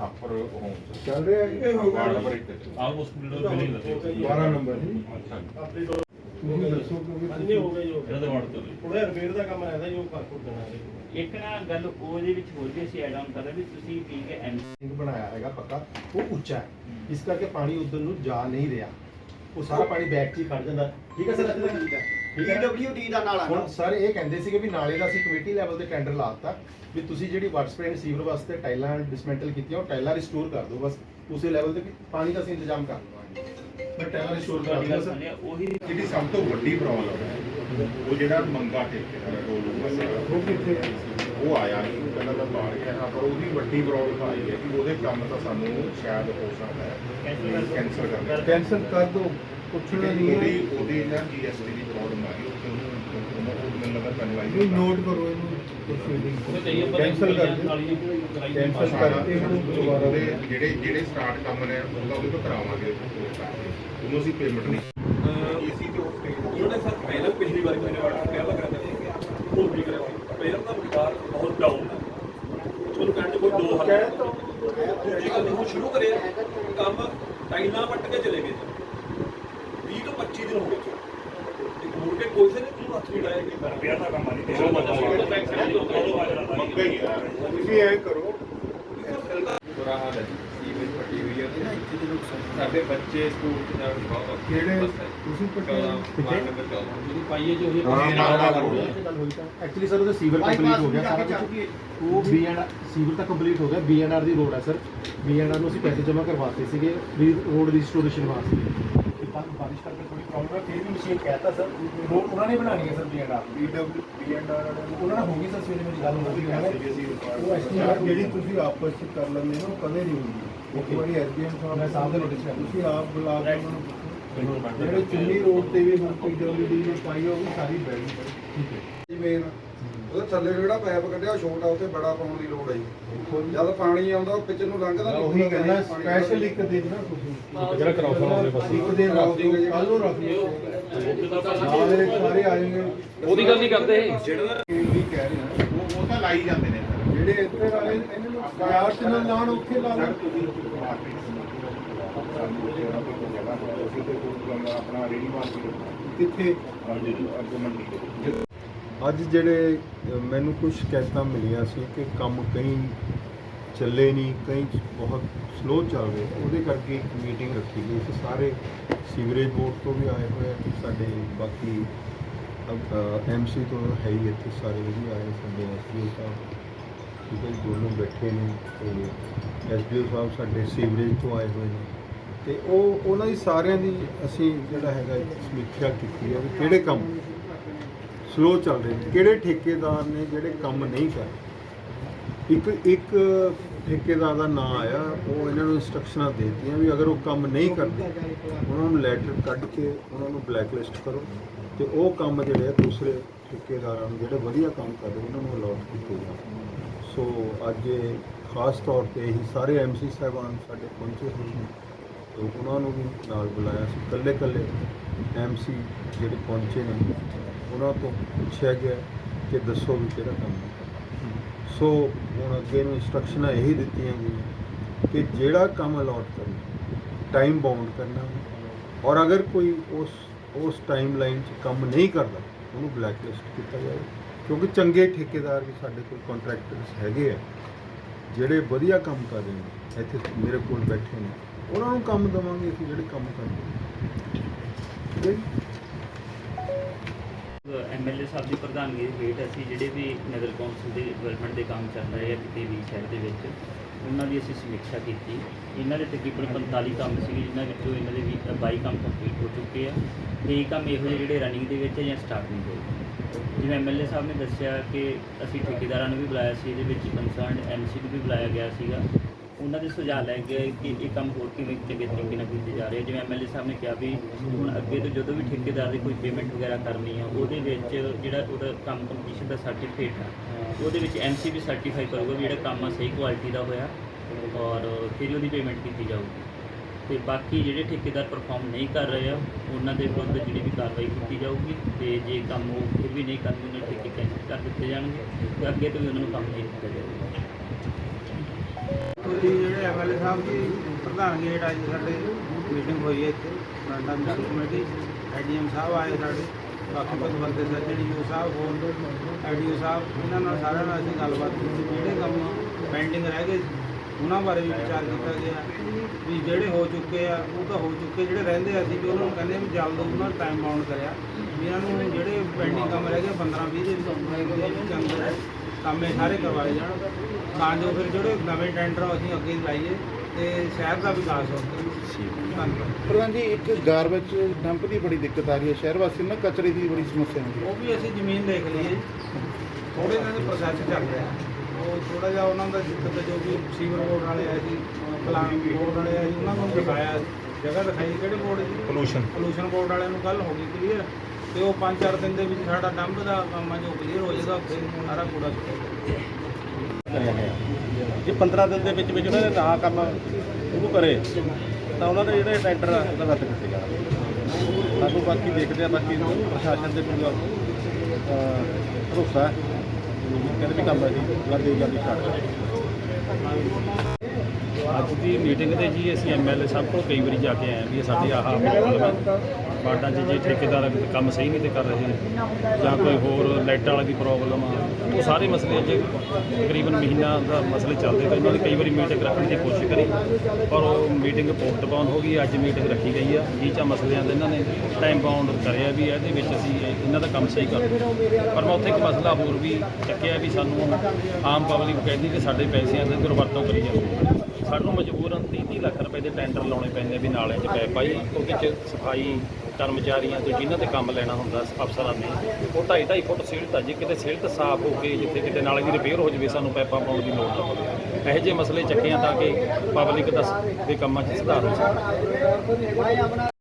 Upper home ਚੱਲ ਰਿਹਾ ਹੈ ਵਾਰਡ ਨੰਬਰ 1 ਤੇ ਆਲਮੋਸਟ ਮਿਡਲ ਬਿਲਿੰਗ ਲੱਗੇ 12 ਨੰਬਰ ਜੀ। ਤੁਸੀਂ ਦੱਸੋ ਕਿਉਂਕਿ ਨਹੀਂ ਹੋ ਗਿਆ ਜੀ ਇਹਨਾਂ ਦੇ ਵਾਰਡ ਤੋਂ ਥੋੜਾ ਰਿਪੇਅਰ ਦਾ ਕੰਮ ਰਹਿੰਦਾ ਜੀ ਕਰ ਕੁਰ ਦੇਣਾ ਇੱਕ ਨਾ ਗੱਲ ਉਹਦੇ ਵਿੱਚ ਹੋਰ ਵੀ ਅਸੀਂ ਐਡ ਆਨ ਕਰ ਰਹੇ ਵੀ ਤੁਸੀਂ ਠੀਕ ਹੈ ਐਮ ਸਿੰਘ ਬਣਾਇਆ ਹੈਗਾ ਪੱਕਾ ਉਹ ਉੱਚਾ ਹੈ ਇਸ ਕਰਕੇ ਪਾਣੀ ਉਧਰ ਨੂੰ ਜਾ ਨਹੀਂ ਰਿਹਾ ਉਹ ਸਾਰਾ ਪਾਣੀ ਬੈਕ 'ਚ ਹੀ ਖੜ ਜਾਂਦਾ। ਠੀਕ ਹੈ ਸਰ? ਇੱਥੇ ਤੱਕ ਠੀਕ ਹੈ। ਠੀਕ ਹੈ? ਪੀਡਬਲਯੂਡੀ ਦਾ ਨਾਲਾ ਹੁਣ ਸਰ ਇਹ ਕਹਿੰਦੇ ਸੀਗੇ ਵੀ ਨਾਲੇ ਦਾ ਅਸੀਂ ਕਮੇਟੀ ਲੈਵਲ ਤੇ ਟੈਂਡਰ ਲਾਤਾ ਵੀ ਤੁਸੀਂ ਜਿਹੜੀ ਵਾਟਰ ਸਪਲਾਈ ਐਂਡ ਸੀਵਰ ਵਾਸਤੇ ਟਾਈਲਾਂ ਡਿਸਮੈਂਟਲ ਕੀਤੀਆਂ ਉਹ ਟਾਈਲਾਂ ਰਿਸਟੋਰ ਕਰ ਦਿਓ ਬਸ। ਉਸੇ ਲੈਵਲ ਤੇ ਵੀ ਪਾਣੀ ਦਾ ਅਸੀਂ ਇੰਤਜ਼ਾਮ ਕਰ ਲਵਾਂਗੇ ਮੈਂ ਟਾਈਲਾਂ ਰਿਸਟੋਰ ਕਰ ਦਿੰਦਾ ਸਰ। ਉਹੀ ਜਿਹੜੀ ਸਭ ਤੋਂ ਵੱਡੀ ਪ੍ਰੋਬਲਮ ਹੈ ਉਹ ਜਿਹੜਾ ਮੰਗਾ ਠੇਕੇਦਾਰ ਰੋਲ ਉਹ ਕਿੱਥੇ ਹੈ? ਉਹ ਆਇਆ ਨਹੀਂ ਉਹ ਕਹਿੰਦਾ ਮੈਂ ਬਾਹਰ ਗਿਆ ਹਾਂ ਪਰ ਉਹਦੀ ਵੱਡੀ ਪ੍ਰੋਬਲਮ ਆਈ ਹੈ ਕਿ ਉਹਦੇ ਕੰਮ ਤਾਂ ਸਾਨੂੰ ਸ਼ਾਇਦ ਹੋ ਸਕਦਾ ਹੈ ਕੈਂਸਲ ਕਰਨਾ ਕੈਂਸਲ ਕਰ ਦੋ। ਪੁੱਛਣਾ ਨਹੀਂ ਉਹਦੀ ਹੈ। ਉਹਦੀ ਨਾ ਜੀਐਸਟੀ ਦੀ ਪ੍ਰੋਬਲਮ ਆ ਗਈ ਉੱਥੇ ਉਹਨੂੰ ਉਹ ਮੈਨੂੰ ਲੱਗਾ ਪੈਨਲਾਈਜ਼ ਨਹੀਂ ਨੋਟ ਕਰੋ ਇਹਨੂੰ ਕੈਂਸਲ ਕਰ ਕੈਂਸਲ। ਕਰਕੇ ਇਹਨੂੰ ਦੁਬਾਰਾ ਉਹਦੇ ਜਿਹੜੇ ਜਿਹੜੇ ਸਟਾਰਟ ਕੰਮ ਨੇ ਉਹਦਾ ਉਹਦੇ ਤੋਂ ਕਰਾਵਾਂਗੇ ਉਹਨੂੰ ਅਸੀਂ ਪੇਮੈਂਟ ਨਹੀਂ ਏਸੀ ਤੇ ਉੱਤੇ ਉਹਨਾਂ ਨੇ ਸਰ ਪਹਿਲਾਂ ਪਿਛਲੀ ਵਾਰੀ ਮੇਰੇ ਵਾਰਡ ਨੂੰ ਕਿਹਾ ਲੱਗ ਰਿਹਾ ਸੀ ਉਹ ਵੀ ਕਰਿਆ ਸੀ ਪਹਿਲਾਂ ਤਾਂ ਵਿਕਾਰ ਬਹੁਤ ਡਾਊਨ ਹੈ ਉਹਨੂੰ ਕਹਿਣ ਦੇ ਕੋਈ ਦੋ ਹੱਲ ਹੈ ਦੂਜੀ ਗੱਲ ਉਹ ਸ਼ੁਰੂ ਕਰਿਆ ਕੰਮ ਟਾਈਲਾਂ ਵੱਟ ਕੇ ਚਲੇ ਗਏ। ਜੀ 20 ਤੋਂ 25 ਦਿਨ ਹੋ ਗਏ ਤੇ ਮੁੜ ਕੇ ਕੋਈ ਸੇ ਨੇ ਤੂੰ ਹੱਥ ਨਹੀਂ ਲਾਇਆ ਕਿ ਰੁਪਿਆ ਦਾ ਕੰਮ ਆ ਨਹੀਂ ਤੇਰਾ ਮਤਲਬ ਮੰਗਾ ਹੀ ਆ। ਤੁਸੀਂ ਐ ਕਰੋ। ਬੁਰਾ ਹਾਲ ਹੈ ਸੀਵਰੇਜ ਪੱਟੀ ਹੋਈ ਹੈ ਨਾ ਇੱਥੇ ਦੇ ਨੁਕਸਾਨ ਸਾਡੇ ਬੱਚੇ ਸਕੂਲ ਚ ਜਾਣ ਬਹੁਤ ਔਖੇ ਕਿਹੜੇ ਬਸ ਹੈ। ਤੁਸੀਂ ਪੱਟੇ ਚੌਦਾਂ, ਵਾਰਡ ਨੰਬਰ ਚੌਦਾਂ। ਜਿਹੜੀ ਪਾਈਏ ਜੋ ਇਹ ਹਾਂ, ਨਾਲ ਨਾਲ ਕਰੋ। ਐਕਚੁਅਲੀ ਸਰ ਉਹਦਾ ਸੀਵਰ ਕੰਪਲੀਟ ਹੋ ਗਿਆ ਸਾਰਾ ਕੁਝ ਉਹ ਬੀ ਐਂਡ ਸੀਵਰ ਤਾਂ ਕੰਪਲੀਟ ਹੋ ਗਿਆ ਬੀ ਐਂਡ ਆਰ ਦੀ ਰੋਡ ਹੈ ਸਰ ਬੀ ਐਂਡ ਆਰ ਨੂੰ ਅਸੀਂ ਪੈਸੇ ਜਮ੍ਹਾਂ ਕਰਵਾਤੇ ਸੀਗੇ ਰੋਡ ਰਿਸਟੋਰੇਸ਼ਨ ਵਾਸਤੇ। ਬਾਰਿਸ਼ ਕਰਕੇ ਥੋੜੀ ਪ੍ਰੋਬਲਮ ਹੈ। ਫਿਰ ਵੀ ਮਸ਼ੀਨ ਕਹਿਤਾ ਸਰ ਰੋਡ ਉਹਨਾਂ ਨੇ ਬਣਾਣੀ ਹੈ sir B and R PWD PNR ਉਹਨਾਂ ਨਾਲ ਹੋ ਗਈ ਸਰ ਸਵੇਰੇ ਮੇਰੀ ਗੱਲ ਹੋ। ਗਈ ਹੈ ਉਹ estimate ਜਿਹੜੀ ਤੁਸੀਂ ਆਪਸ ਚ ਕਰ ਲੈਂਦੇ ਹੋ ਕਦੇ ਨਹੀਂ ਹੁੰਦੀ। ਇੱਕ ਵਾਰੀ ਐਸਡੀਐਮ ਸਾਹਿਬ ਦੇ notice ਕਰ ਤੁਸੀਂ ਆਪ ਬੁਲਾ ਕੇ ਉਹਨਾਂ ਨੂੰ ਜਿਹੜੇ ਚੁੰਨੀ ਰੋਡ ਤੇ ਵੀ ਹੁਣ ਪੀਡਬਲਯੂਡੀ ਨੇ ਪਾਈ ਉਹ ਵੀ ਸਾਰੀ ਬੈਗ ਠੀਕ ਹੈ। ਮੇਨ ਉਹਦੇ ਥੱਲੇ ਜਿਹੜਾ ਪੈਪ ਕੱਢਿਆ ਛੋਟਾ ਉੱਥੇ ਬੜਾ ਪਾਉਣ ਦੀ ਲੋੜ ਹੈ ਜੀ। ਜਦ ਪਾਣੀ ਆਉਂਦਾ ਉਹ ਪਿੱਛੇ ਨੂੰ ਲੰਘਦਾ ਨਹੀਂ। ਉਹੀ ਹੁੰਦਾ ਕਹਿੰਦਾ ਸਪੈਸ਼ਲ ਇੱਕ ਦਿਨ ਨਾ ਤੁਸੀਂ। ਜਿਹੜਾ ਸਰ ਉਹਦੇ ਪਾਸੇ। ਇੱਕ ਦਿਨ ਰੱਖ ਦਿਓ ਕੱਲ ਨੂੰ ਰੱਖ ਦਿਓ। ਸਾਰੇ ਸਾਰੇ ਆ ਜਾਣਗੇ। ਉਹਦੀ ਗੱਲ ਨਹੀਂ ਕਰਦੇ ਇਹ। ਵੀ ਕਹਿ ਰਹੇ ਉਹ ਉਹ ਤਾਂ ਲਾਈ ਜਾਂਦੇ ਨੇ। ਜਿਹੜੇ ਇੱਥੇ ਵਾਲੇ ਇਹਨਾਂ ਨੂੰ ਪਿਆਰ ਚ ਨਾ ਲਾਉਣ ਉੱਥੇ ਲਾ ਲੈਣ ਤੁਸੀਂ ਸਾਨੂੰ ਜਿਹੜਾ ਕੋਈ ਜਗ੍ਹਾ ਹੈ ਉਸੇ ਤੇ ਕੋਈ ਆਪਣਾ ਰੇਡੀ ਮਾਰਕੀਟ ਕਿੱਥੇ ਅੱਗੇ ਮੰਡੀ ਦੇ ਅੱਜ ਜਿਹੜੇ ਮੈਨੂੰ ਕੁਝ ਸ਼ਿਕਾਇਤਾਂ ਮਿਲੀਆਂ ਸੀ ਕਿ ਕੰਮ ਕਈ ਚੱਲੇ ਨਹੀਂ ਕਈ ਬਹੁਤ ਸਲੋ ਚੱਲ ਰਹੇ ਉਹਦੇ ਕਰਕੇ ਇੱਕ ਮੀਟਿੰਗ ਰੱਖੀ ਗਈ ਸੀ। ਸਾਰੇ ਸੀਵਰੇਜ ਬੋਰਡ ਤੋਂ ਵੀ ਆਏ ਹੋਏ ਆ ਸਾਡੇ ਬਾਕੀ ਐਮਸੀ ਤੋਂ ਹੈ ਹੀ ਇੱਥੇ ਸਾਰੇ ਉਹ ਵੀ ਆਏ ਸਾਡੇ ਐਸਡੀਓ ਸਾਹਿਬ ਠੀਕ ਹੈ ਜੀ, ਦੋਨੋਂ ਬੈਠੇ ਨੇ ਤੇ ਐਸਡੀਓ ਸਾਹਿਬ ਸਾਡੇ ਸੀਵਰੇਜ ਤੋਂ ਆਏ ਹੋਏ ਨੇ। ਤੇ ਉਹ ਉਹਨਾਂ ਦੀ ਸਾਰਿਆਂ ਦੀ ਅਸੀਂ ਜਿਹੜਾ ਹੈਗਾ ਇੱਕ ਸਮੀਖਿਆ ਕੀਤੀ ਹੈ ਵੀ ਕਿਹੜੇ ਕੰਮ ਸਲੋ ਚੱਲ ਰਹੇ ਨੇ, ਕਿਹੜੇ ਠੇਕੇਦਾਰ ਨੇ ਜਿਹੜੇ ਕੰਮ ਨਹੀਂ ਕਰ ਰਹੇ। ਇੱਕ ਇੱਕ ਠੇਕੇਦਾਰ ਦਾ ਨਾਂ ਆਇਆ, ਉਹ ਇਹਨਾਂ ਨੂੰ ਇੰਸਟਰਕਸ਼ਨਾਂ ਦੇ ਦਿੱਤੀਆਂ ਵੀ ਅਗਰ ਉਹ ਕੰਮ ਨਹੀਂ ਕਰਦੇ, ਉਹਨਾਂ ਨੂੰ ਲੈਟਰ ਕੱਢ ਕੇ ਉਹਨਾਂ ਨੂੰ ਬਲੈਕਲਿਸਟ ਕਰੋ ਤੇ ਉਹ ਕੰਮ ਜਿਹੜੇ ਆ ਦੂਸਰੇ ਠੇਕੇਦਾਰਾਂ ਨੂੰ ਜਿਹੜੇ ਵਧੀਆ ਕੰਮ ਕਰਦੇ ਉਹਨਾਂ ਨੂੰ ਅਲਾਟ ਕੀਤੇ ਜਾਣ ਸੋ ਅੱਜ ਇਹ ਖਾਸ ਤੌਰ ਤੇ ਹੀ ਸਾਰੇ ਐਮਸੀ ਸਾਹਿਬਾਨ ਸਾਡੇ ਪਹੁੰਚੇ ਹੋਏ ਨੇ ਤੇ ਉਹਨਾਂ ਨੂੰ ਵੀ ਨਾਲ ਬੁਲਾਇਆ ਸੀ। ਇਕੱਲੇ ਇਕੱਲੇ ਐਮਸੀ ਜਿਹੜੇ ਪਹੁੰਚੇ ਨੇ, ਉਹਨਾਂ ਤੋਂ ਪੁੱਛਿਆ ਗਿਆ ਕਿ ਦੱਸੋ ਵੀ ਕਿਹੜਾ ਕੰਮ ਹੈ। ਸੋ ਹੁਣ ਅੱਗੇ ਨੂੰ ਇਨਸਟਰਕਸ਼ਨਾਂ ਇਹੀ ਦਿੱਤੀਆਂ ਗਈਆਂ ਕਿ ਜਿਹੜਾ ਕੰਮ ਅਲਾਟ ਕਰਨਾ ਟਾਈਮ ਬਾਉਂਡ ਕਰਨਾ ਔਰ ਅਗਰ ਕੋਈ ਉਸ ਉਸ ਟਾਈਮ ਲਾਈਨ 'ਚ ਕੰਮ ਨਹੀਂ ਕਰਦਾ, ਉਹਨੂੰ ਬਲੈਕਲਿਸਟ ਕੀਤਾ ਜਾਵੇ। ਕਿਉਂਕਿ ਚੰਗੇ ਠੇਕੇਦਾਰ ਵੀ ਸਾਡੇ ਕੋਲ ਕੰਟਰੈਕਟਰਸ ਹੈਗੇ ਆ, ਜਿਹੜੇ ਵਧੀਆ ਕੰਮ ਕਰ ਰਹੇ ਨੇ, ਇੱਥੇ ਮੇਰੇ ਕੋਲ ਬੈਠੇ ਨੇ। ਉਹਨਾਂ ਨੂੰ ਕੰਮ ਦੇਵਾਂਗੇ, ਅਸੀਂ ਜਿਹੜੇ ਕੰਮ ਕਰਦੇ ਨੇ ਠੀਕ ਹੈ ਐਮਐਲਏ ਸਾਹਿਬ ਦੀ ਪ੍ਰਧਾਨਗੀ ਦੇ ਹੇਠ ਅਸੀਂ ਜਿਹੜੇ ਵੀ ਨਗਰ ਕੌਂਸਲ ਦੇ ਡਿਵੈਲਪਮੈਂਟ ਦੇ ਕੰਮ ਚੱਲ ਰਹੇ ਆ, ਕਿਤੇ ਵੀ ਸ਼ਹਿਰ ਦੇ ਵਿੱਚ, ਉਹਨਾਂ ਦੀ ਅਸੀਂ ਸਮੀਖਿਆ ਕੀਤੀ। ਇਹਨਾਂ ਦੇ ਤਕਰੀਬਨ 45 ਕੰਮ ਸੀਗੇ, ਜਿਨ੍ਹਾਂ ਵਿੱਚੋਂ ਇਹਨਾਂ ਦੇ ਵੀ 22 ਕੰਮ ਕੰਪਲੀਟ ਹੋ ਚੁੱਕੇ ਆ। ਤੇ ਕੰਮ ਇਹੋ ਜਿਹੇ ਜਿਹੜੇ ਰਨਿੰਗ ਦੇ ਵਿੱਚ ਆ ਜਾਂ ਸਟਾਰਟ ਨਹੀਂ ਹੋਏ ਜਿਵੇਂ ਐਮਐਲਏ ਸਾਹਿਬ ਨੇ ਦੱਸਿਆ ਕਿ ਅਸੀਂ ਠੇਕੇਦਾਰਾਂ ਨੂੰ ਵੀ ਬੁਲਾਇਆ ਸੀ, ਇਹਦੇ ਵਿੱਚ ਕੰਸਰਨਡ ਐਮਸੀ ਨੂੰ ਵੀ ਬੁਲਾਇਆ ਗਿਆ ਸੀਗਾ। ਉਹਨਾਂ ਦੇ ਸੁਝਾਅ ਲੈ ਕੇ ਕਿ ਇਹ ਕੰਮ ਹੋਰ ਕਿਵੇਂ ਚੰਗੇ ਤਰੀਕੇ ਨਾਲ ਕੀਤੇ ਜਾ ਰਹੇ ਆ। ਜਿਵੇਂ ਐਮਐਲਏ ਸਾਹਿਬ ਨੇ ਕਿਹਾ ਵੀ ਹੁਣ ਅੱਗੇ ਤੋਂ ਜਦੋਂ ਵੀ ਠੇਕੇਦਾਰ ਦੀ ਕੋਈ ਪੇਮੈਂਟ ਵਗੈਰਾ ਕਰਨੀ ਆ, ਉਹਦੇ ਵਿੱਚ ਜਿਹੜਾ ਉਹਦਾ ਕੰਮ ਕੰਪਲੀਸ਼ਨ ਦਾ ਸਰਟੀਫਿਕੇਟ ਆ, ਉਹਦੇ ਵਿੱਚ ਐਮਸੀ ਵੀ ਸਰਟੀਫਾਈ ਕਰੂਗਾ ਵੀ ਜਿਹੜਾ ਕੰਮ ਆ ਸਹੀ ਕੁਆਲਿਟੀ ਦਾ ਹੋਇਆ ਔਰ ਫਿਰ ਉਹਦੀ ਪੇਮੈਂਟ ਕੀਤੀ ਜਾਊਗੀ ਤੇ ਬਾਕੀ ਜਿਹੜੇ ਠੇਕੇਦਾਰ ਪਰਫਾਰਮ ਨਹੀਂ ਕਰ ਰਹੇ ਆ, ਉਹਨਾਂ ਦੇ ਵਿਰੁੱਧ ਜਿਹੜੀ ਵੀ ਕਾਰਵਾਈ ਕੀਤੀ ਜਾਊਗੀ ਤੇ ਜੇ ਕੰਮ ਉਹ ਫਿਰ ਵੀ ਨਹੀਂ ਕਰਦੇ ਉਹਨਾਂ ਦੇ ਠੇਕੇ ਕੈਂਸਲ ਕਰ ਦਿੱਤੇ ਜਾਣਗੇ ਤੇ ਅੱਗੇ ਤੋਂ ਵੀ ਉਹਨਾਂ ਨੂੰ ਕੰਮ ਨਹੀਂ ਦਿੱਤਾ ਜਾਵੇਗਾ ਤੁਸੀਂ ਜਿਹੜੇ ਐਮਐਲਏ ਸਾਹਿਬ ਜੀ, ਪ੍ਰਧਾਨ ਗੇਟ ਅੱਜ ਸਾਡੇ ਮੀਟਿੰਗ ਹੋਈ ਹੈ ਇੱਥੇ ਬਰਾਂਡਾ ਮੀਟਿੰਗ ਕਮੇਟੀ, ਐਡੀਐਮ ਸਾਹਿਬ ਆਏ ਸਾਡੇ, ਬਾਕੀ ਪਤਵੰਤੇ ਸੱਜਣ ਯੂ ਸਾਹਿਬ ਹੋਰ ਐਡੀਓ ਸਾਹਿਬ, ਇਹਨਾਂ ਨਾਲ ਸਾਰਿਆਂ ਨਾਲ ਅਸੀਂ ਗੱਲਬਾਤ ਕੀਤੀ, ਜਿਹੜੇ ਕੰਮ ਪੈਂਡਿੰਗ ਰਹਿ ਗਏ ਉਹਨਾਂ ਬਾਰੇ ਵੀ ਵਿਚਾਰ ਕੀਤਾ ਗਿਆ, ਵੀ ਜਿਹੜੇ ਹੋ ਚੁੱਕੇ ਆ, ਉਹ ਤਾਂ ਹੋ ਚੁੱਕੇ, ਜਿਹੜੇ ਰਹਿੰਦੇ ਆ ਅਸੀਂ ਵੀ ਉਹਨਾਂ ਨੂੰ ਕਹਿੰਦੇ ਵੀ ਜਲਦ ਉਹਨਾਂ ਟਾਈਮ ਬਾਉਂਡ ਕਰਿਆ, ਵੀ ਇਹਨਾਂ ਨੂੰ ਜਿਹੜੇ ਪੈਂਡਿੰਗ ਕੰਮ ਰਹਿ ਗਏ 15 20 ਦਿਨ ਦੇ ਵਿੱਚ ਅੰਦਰ ਕੰਮ ਇਹ ਸਾਰੇ ਕਰਵਾਏ ਜਾਣ। ਤਾਂ ਜੋ ਫਿਰ ਜਿਹੜੇ ਨਵੇਂ ਟੈਂਡਰ ਆ ਅਸੀਂ ਅੱਗੇ ਲਾਈਏ ਤੇ ਸ਼ਹਿਰ ਦਾ ਵਿਕਾਸ ਹੋ ਧੰਨਵਾਦ। ਪ੍ਰਧਾਨ ਜੀ ਇੱਕ ਗਾਰਬੇਜ ਡੰਪ ਦੀ ਬੜੀ ਦਿੱਕਤ ਆ ਰਹੀ ਹੈ। ਸ਼ਹਿਰ ਵਾਸੀ ਨੂੰ ਨਾ ਕਚਰੇ ਦੀ ਬੜੀ ਸਮੱਸਿਆ ਹੈ। ਉਹ ਵੀ ਅਸੀਂ ਜ਼ਮੀਨ ਦੇਖ ਲਈ ਹੈ ਥੋੜੇ ਇਹਨਾਂ ਦੇ ਪ੍ਰੋਸੈਸ ਚੱਲ ਰਿਹਾ। ਉਹ ਥੋੜਾ ਜਿਹਾ ਉਹਨਾਂ ਦਾ ਦਿੱਕਤ ਜੋ ਵੀ ਸੀਵਰ ਬੋਰਡ ਵਾਲੇ ਆਏ ਸੀ ਪਲਾਨ ਬੋਰਡ ਵਾਲੇ ਆਏ ਸੀ ਉਹਨਾਂ ਨੂੰ ਦਿਖਾਇਆ। ਜਗ੍ਹਾ ਦਿਖਾਈ ਕਿਹੜੇ ਬੋਰਡ ਦੀ? ਪੋਲੂਸ਼ਨ ਪੋਲੂਸ਼ਨ ਬੋਰਡ ਵਾਲਿਆਂ ਨੂੰ ਕੱਲ ਹੋ ਗਈ ਕਲੀਅਰ ਤੇ ਉਹ 5-4 ਦਿਨ ਦੇ ਵਿੱਚ ਸਾਡਾ ਡੰਪ ਦਾ ਕੰਮ ਆ ਜੋ ਕਲੀਅਰ ਹੋ ਜਾਏਗਾ ਫਿਰ ਸਾਰਾ ਕੂੜਾ ਜੇ 15 ਦਿਨ ਦੇ ਵਿੱਚ ਵਿੱਚ ਉਹਨਾਂ ਨੇ ਨਾ ਕੰਮ ਸ਼ੁਰੂ ਕਰੇ ਤਾਂ ਉਹਨਾਂ ਦੇ ਜਿਹੜੇ ਟੈਂਡਰ ਆ ਉਹਦਾ ਰੱਦ ਕੀਤੇ ਜਾਣਗੇ ਸਾਨੂੰ ਬਾਕੀ ਦੇਖਦੇ ਆ ਬਾਕੀ ਪ੍ਰਸ਼ਾਸਨ ਦੇ ਪੂਰਾ ਭਰੋਸਾ ਹੈ ਕਹਿੰਦੇ ਵੀ ਕੰਮ ਹੈ ਜੀ ਜਲਦੀ ਜਲਦੀ ਸਟਾਰਟ ਕਰਾਂਗੇ ਅੱਜ ਦੀ ਮੀਟਿੰਗ ਤੇ ਜੀ ਅਸੀਂ ਐਮਐਲਏ ਸਾਹਿਬ ਕੋਲ ਕਈ ਵਾਰੀ ਜਾ ਕੇ ਆਏ ਵੀ ਸਾਡੇ ਆਹ ਪ੍ਰੋਬਲਮ ਹੈ ਵਾਰਡਾਂ 'ਚ ਜੇ ਠੇਕੇਦਾਰ ਕੰਮ ਸਹੀ ਨਹੀਂ ਤੇ ਕਰ ਰਹੇ ਜਾਂ ਕੋਈ ਹੋਰ ਲਾਈਟਾਂ ਵਾਲੀ ਦੀ ਪ੍ਰੋਬਲਮ ਆ, ਉਹ ਸਾਰੇ ਮਸਲੇ ਅੱਜ ਤਕਰੀਬਨ ਮਹੀਨਾ ਦਾ ਮਸਲੇ ਚੱਲਦੇ ਪਏ ਇਹਨਾਂ ਨੇ ਕਈ ਵਾਰੀ ਮੀਟਿੰਗ ਰੱਖਣ ਦੀ ਕੋਸ਼ਿਸ਼ ਕਰੀ, ਪਰ ਉਹ ਮੀਟਿੰਗ ਪੋਸਟਪੋਨ ਹੋ ਗਈ, ਅੱਜ ਮੀਟਿੰਗ ਰੱਖੀ ਗਈ ਆ। ਜੀ ਮਸਲਿਆਂ ਦੇ ਇਹਨਾਂ ਨੇ ਟਾਈਮ ਬਾਉਂਡ ਕਰਿਆ ਵੀ ਇਹਦੇ ਵਿੱਚ ਅਸੀਂ ਇਹਨਾਂ ਦਾ ਕੰਮ ਸਹੀ ਕਰ ਪਰ ਮੈਂ ਉੱਥੇ ਇੱਕ ਮਸਲਾ ਹੋਰ ਵੀ ਚੱਕਿਆ ਵੀ ਸਾਨੂੰ ਆਮ ਪਬਲਿਕ ਕਹਿੰਦੀ ਕਿ ਸਾਡੇ ਪੈਸਿਆਂ ਦੀ ਦੁਰਵਰਤੋਂ ਕਰੀ ਜਾਂਦੀ ਸਾਨੂੰ ਮਜਬੂਰਨ 30 ਲੱਖ ਰੁਪਏ ਦੇ ਟੈਂਡਰ ਲਾਉਣੇ ਪੈਂਦੇ ਵੀ ਨਾਲਿਆਂ 'ਚ ਪੈਪ ਪਾਈ ਕਿਉਂਕਿ ਚ ਸਫ਼ਾਈ ਕਰਮਚਾਰੀਆਂ ਤੋਂ ਜਿਨ੍ਹਾਂ ਤੇ ਕੰਮ ਲੈਣਾ ਹੁੰਦਾ ਅਫਸਰਾਂ ਨੇ, ਉਹ ਢਾਈ ਢਾਈ ਫੁੱਟ ਸਿਲਟ ਆ, ਜੇ ਕਿਤੇ ਸਿਲਟ ਸਾਫ਼ ਹੋ ਕੇ ਜਿੱਥੇ ਕਿਤੇ ਨਾਲੇ ਦੀ ਰਿਪੇਅਰ ਹੋ ਜਵੇ, ਸਾਨੂੰ ਪੈਪਾਂ ਪਾਉਣ ਦੀ ਲੋੜ ਨਾ ਪਵੇ। ਇਹੋ ਜਿਹੇ ਮਸਲੇ ਚੱਕੇ ਆ ਤਾਂ ਕਿ ਪਬਲਿਕ ਦਾ ਦੇ ਕੰਮਾਂ 'ਚ ਸੁਧਾਰ ਹੋ ਸਕੇ।